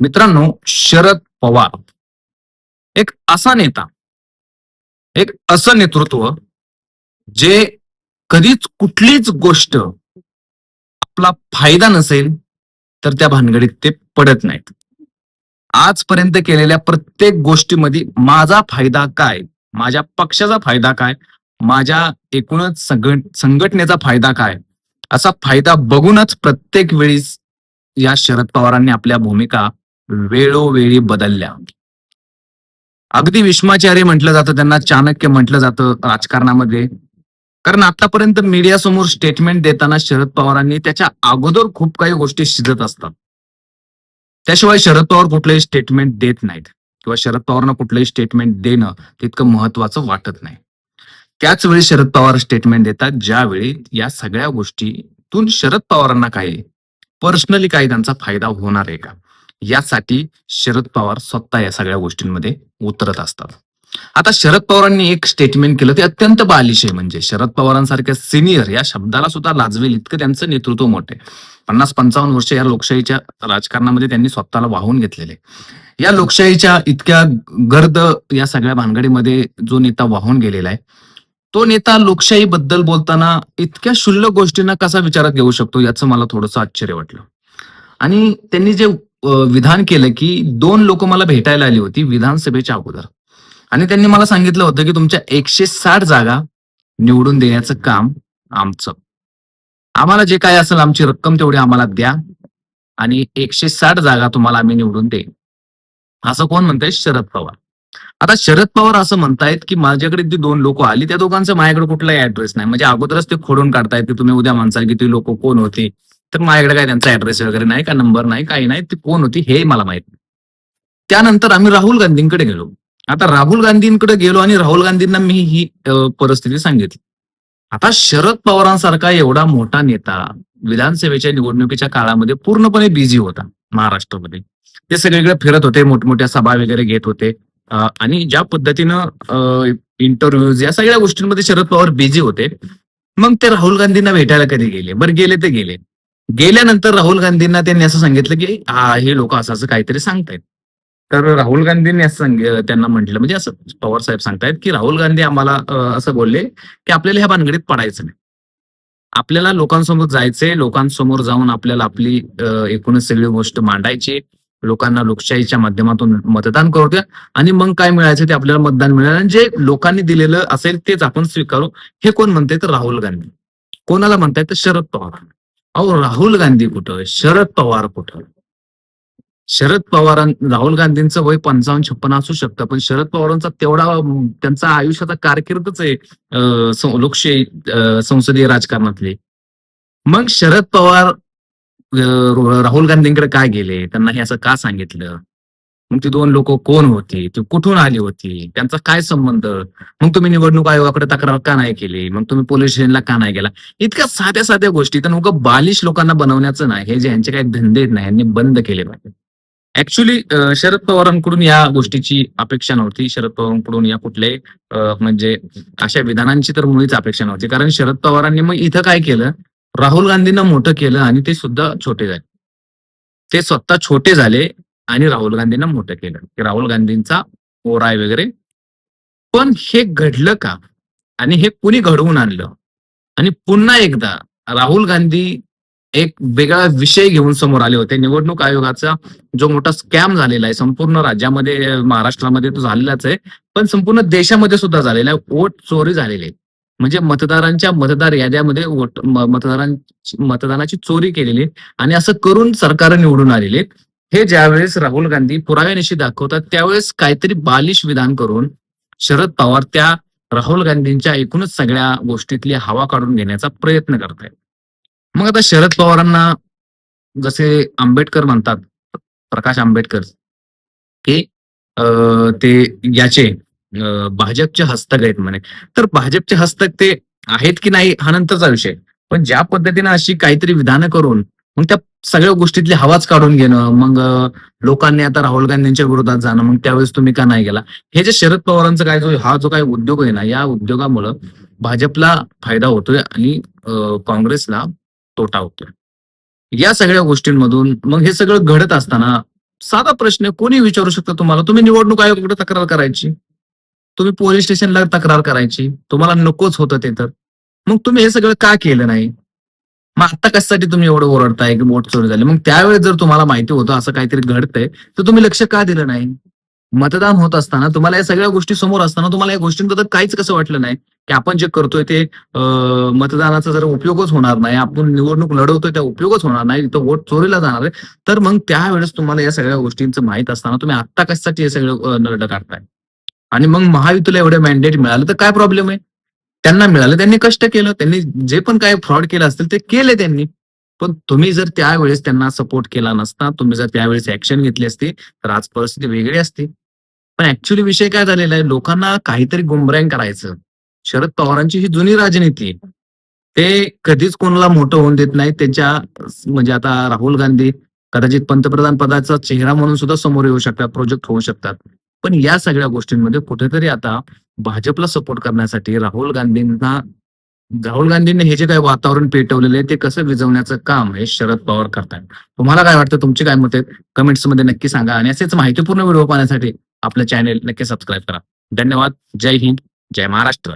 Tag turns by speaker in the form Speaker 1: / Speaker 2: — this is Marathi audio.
Speaker 1: मित्रांनो शरद पवार. एक असा नेता एक असं नेतृत्व जे कधीच कुठलीच गोष्ट आपला फायदा नसेल तर त्या भानगडीत ते पडत नाहीत. आजपर्यंत केलेल्या प्रत्येक गोष्टीमध्ये माझा फायदा काय? माझ्या पक्षाचा फायदा काय? माझ्या एकूणच संघटनेचा फायदा काय? असा फायदा बघूनच प्रत्येक वेळी या शरद पवारांनी आपल्या भूमिका वेळोवेळी बदलल्या. अगदी विश्वाचार्य म्हटलं जातं त्यांना चाणक्य म्हटलं जातं राजकारणामध्ये. कारण आतापर्यंत मीडिया समोर स्टेटमेंट देताना शरद पवारांनी त्याच्या अगोदर खूप काही गोष्टी शिजत असतात. त्याशिवाय शरद पवार कुठलंही स्टेटमेंट देत नाहीत. किंवा शरद पवारांना कुठलंही स्टेटमेंट देणं तितकं महत्वाचं वाटत नाही. त्याच वेळी शरद पवार स्टेटमेंट देतात ज्यावेळी या सगळ्या गोष्टीतून शरद पवारांना काही पर्सनली काही त्यांचा फायदा होणार आहे का? यासाठी शरद पवार स्वतः या सगळ्या गोष्टींमध्ये उतरत असतात. आता शरद पवारांनी एक स्टेटमेंट केलं ते अत्यंत बालिश आहे म्हणजे. शरद पवारांसारख्या सिनियर या शब्दाला सुद्धा लाजवेल इतकं त्यांचं नेतृत्व मोठे पन्नास पंचावन्न वर्ष या लोकशाहीच्या राजकारणामध्ये त्यांनी स्वतःला वाहून घेतलेले या लोकशाहीच्या इतक्या गर्द या सगळ्या भानगडीमध्ये जो नेता वाहून गेलेला आहे तो नेता लोकशाही बद्दल बोलताना इतक्या क्षुल्लक गोष्टींना कसा विचारात घेऊ शकतो याचं मला थोडंसं आश्चर्य वाटलं. आणि त्यांनी जे विधान केलं की दोन लोक मला भेटायला आली होती विधानसभेच्या अगोदर. आणि त्यांनी मला सांगितलं होतं की तुमच्या एकशे साठ जागा निवडून देण्याचं काम आमचं. आम्हाला जे काय असेल आमची रक्कम तेवढी आम्हाला द्या आणि एकशे साठ जागा तुम्हाला आम्ही निवडून देईन. असं कोण म्हणतंय? शरद पवार. आता शरद पवार असं म्हणतायत की माझ्याकडे ती दोन लोक आली त्या दोघांचं माझ्याकडे कुठलाही ऍड्रेस नाही. म्हणजे अगोदरच ते खोडून काढतायत की तुम्ही उद्या म्हणसाल की ती लोक कोण होती? तर माझ्याकडे काय त्यांचा ऍड्रेस वगैरे नाही का? नंबर नाही काही नाही. ती कोण होती हे मला माहीत नाही. त्यानंतर आम्ही राहुल गांधींकडे गेलो. आता राहुल गांधींकडे गेलो आणि राहुल गांधींना मी ही परिस्थिती सांगितली. आता शरद पवारांसारखा एवढा मोठा नेता विधानसभेच्या निवडणुकीच्या काळामध्ये पूर्णपणे बिझी होता महाराष्ट्रामध्ये. ते सगळीकडे फिरत होते मोठमोठ्या सभा वगैरे घेत होते. आणि ज्या पद्धतीनं इंटरव्ह्यूज या सगळ्या गोष्टींमध्ये शरद पवार बिझी होते मग ते राहुल गांधींना भेटायला कधी गेले? बरं गेले ते गेले. गेल्यानंतर राहुल गांधींना त्यांनी असं सांगितलं की हा हे लोक असं असं काहीतरी सांगतायत. तर राहुल गांधींनी असं त्यांना म्हटलं म्हणजे असं पवार साहेब सांगतायत की राहुल गांधी आम्हाला असं बोलले की आपल्याला ह्या भानगडीत पडायचं नाही. आपल्याला लोकांसमोर जायचंय लोकांसमोर जाऊन आपल्याला आपली एकूणच सगळी गोष्ट मांडायची लोकांना लोकशाहीच्या माध्यमातून मतदान करू द्या. आणि मग काय मिळायचं ते आपल्याला मतदान मिळालं. आणि जे लोकांनी दिलेलं असेल तेच आपण स्वीकारू. हे कोण म्हणते तर राहुल गांधी. कोणाला म्हणतायत? तर शरद पवार. अहो राहुल गांधी कुठं? शरद पवार कुठं? शरद पवार राहुल गांधींचं वय पंचावन्न छप्पन असू शकतं. पण शरद पवारांचा तेवढा त्यांचा आयुष्याचा कारकीर्दच आहे लोकशाही संसदीय राजकारणातले. मग शरद पवार राहुल गांधींकडे काय गेले? त्यांना हे असं का सांगितलं? मग ती दोन लोक कोण होती? ती कुठून आली होती? त्यांचा काय संबंध? मग तुम्ही निवडणूक आयोगाकडे तक्रार का नाही केली? मग तुम्ही पोलीस स्टेशनला का नाही गेला? इतक्या साध्या साध्या गोष्टी. तर उगा बालिश लोकांना बनवण्याचं नाही. हे जे यांचे काही धंदे आहेत नाही यांनी बंद केले पाहिजे ऍक्च्युली शरद पवारांकडून या गोष्टीची अपेक्षा नव्हती. शरद पवारांकडून या कुठले म्हणजे अशा विधानांची तर मुळीच अपेक्षा नव्हती. कारण शरद पवारांनी मग इथं काय केलं? राहुल गांधींना मोठं केलं आणि ते सुद्धा छोटे झाले. ते स्वतः छोटे झाले आणि राहुल गांधींना मोठं केलं. की राहुल गांधींचा ओराय वगैरे. पण हे घडलं का? आणि हे कुणी घडवून आणलं? आणि पुन्हा एकदा राहुल गांधी एक वेगळा विषय घेऊन समोर आले होते. निवडणूक आयोगाचा जो मोठा स्कॅम झालेला आहे संपूर्ण राज्यामध्ये महाराष्ट्रामध्ये तो झालेलाच आहे. पण संपूर्ण देशामध्ये सुद्धा झालेला आहे. वोट चोरी झालेली आहे. म्हणजे मतदारांच्या मतदार याद्यामध्ये वोट मतदारांची मतदानाची चोरी केलेली आणि असं करून सरकार निवडून आलेले आहेत. हे ज्यावेळेस राहुल गांधी पुराव्यानिशी दाखवतात त्यावेळेस काहीतरी बालिश विधान करून शरद पवार त्या राहुल गांधींच्या एकूणच सगळ्या गोष्टीतली हवा काढून घेण्याचा प्रयत्न करतायत मग आता शरद पवारांना जसे आंबेडकर म्हणतात प्रकाश आंबेडकर की ते याचे भाजपच्या भाजपचे हस्तक आहेत म्हणे. तर भाजपचे हस्तक ते आहेत की नाही हा नंतरचा विषय. पण ज्या पद्धतीने अशी काहीतरी विधानं करून मग त्या सगळ्या गोष्टीतली हवाच काढून घेणं मग लोकांनी आता राहुल गांधींच्या विरोधात जाणं मग त्यावेळेस तुम्ही का नाही गेला? हे जे शरद पवारांचा काय जो हा जो काही उद्योग आहे ना या उद्योगामुळं भाजपला फायदा होतोय आणि काँग्रेसला तोटा होतोय. या सगळ्या गोष्टींमधून मग हे सगळं घडत असताना साधा प्रश्न कोणी विचारू शकतं तुम्हाला? तुम्ही निवडणूक आयोगाकडे तक्रार करायची. तुम्ही पोलीस स्टेशनला तक्रार करायची तुम्हाला नकोच होतं ते तर. मग तुम्ही हे सगळं का केलं नाही? मग आता कशासाठी तुम्ही एवढं ओरडताय की वोट चोरी झाली? मग त्यावेळेस जर तुम्हाला माहिती होतं असं काहीतरी घडतंय तर तुम्ही लक्ष का दिलं नाही? मतदान होत असताना तुम्हाला या सगळ्या गोष्टी समोर असताना तुम्हाला या गोष्टींबद्दल काहीच कसं वाटलं नाही? की आपण जे करतोय ते मतदानाचा जर उपयोगच होणार नाही आपण निवडणूक लढवतोय त्या उपयोगच होणार नाही तिथं वोट चोरीला जाणार आहे तर मग त्यावेळेस तुम्हाला या सगळ्या गोष्टींचं माहीत असताना तुम्ही आत्ता कशासाठी हे सगळं नरड काढताय? आणि मग महायुतीला एवढं मॅन्डेट मिळालं तर काय प्रॉब्लेम आहे? त्यांना मिळालं त्यांनी कष्ट केलं त्यांनी जे पण काय फ्रॉड केलं असतील ते केले त्यांनी. पण तुम्ही जर त्यावेळेस त्यांना सपोर्ट केला नसता तुम्ही जर त्यावेळेस ऍक्शन घेतली असती तर आज परिस्थिती वेगळी असती. पण ऍक्च्युली विषय काय झालेला आहे? लोकांना काहीतरी गुमरांग करायचं. शरद पवारांची ही जुनी राजनीती आहे. ते कधीच कोणाला मोठं होऊन देत नाही त्यांच्या म्हणजे आता राहुल गांधी कदाचित पंतप्रधान पदाचा चेहरा म्हणून सुद्धा समोर येऊ शकतात प्रोजेक्ट होऊ शकतात. पण या सगळ्या गोष्टींमध्ये कुठेतरी आता भाजपला सपोर्ट करण्यासाठी राहुल गांधींना राहुल गांधींनी हे जे काही वातावरण पेटवलेलं आहे ते कसं विजवण्याचं काम हे शरद पवार करतात. तुम्हाला काय वाटतं? तुमची काय मत आहेत? कमेंट्समध्ये नक्की सांगा आणि असेच माहितीपूर्ण व्हिडिओ पाहण्यासाठी आपलं चॅनेल नक्की सबस्क्राईब करा. धन्यवाद. जय हिंद. जय महाराष्ट्र.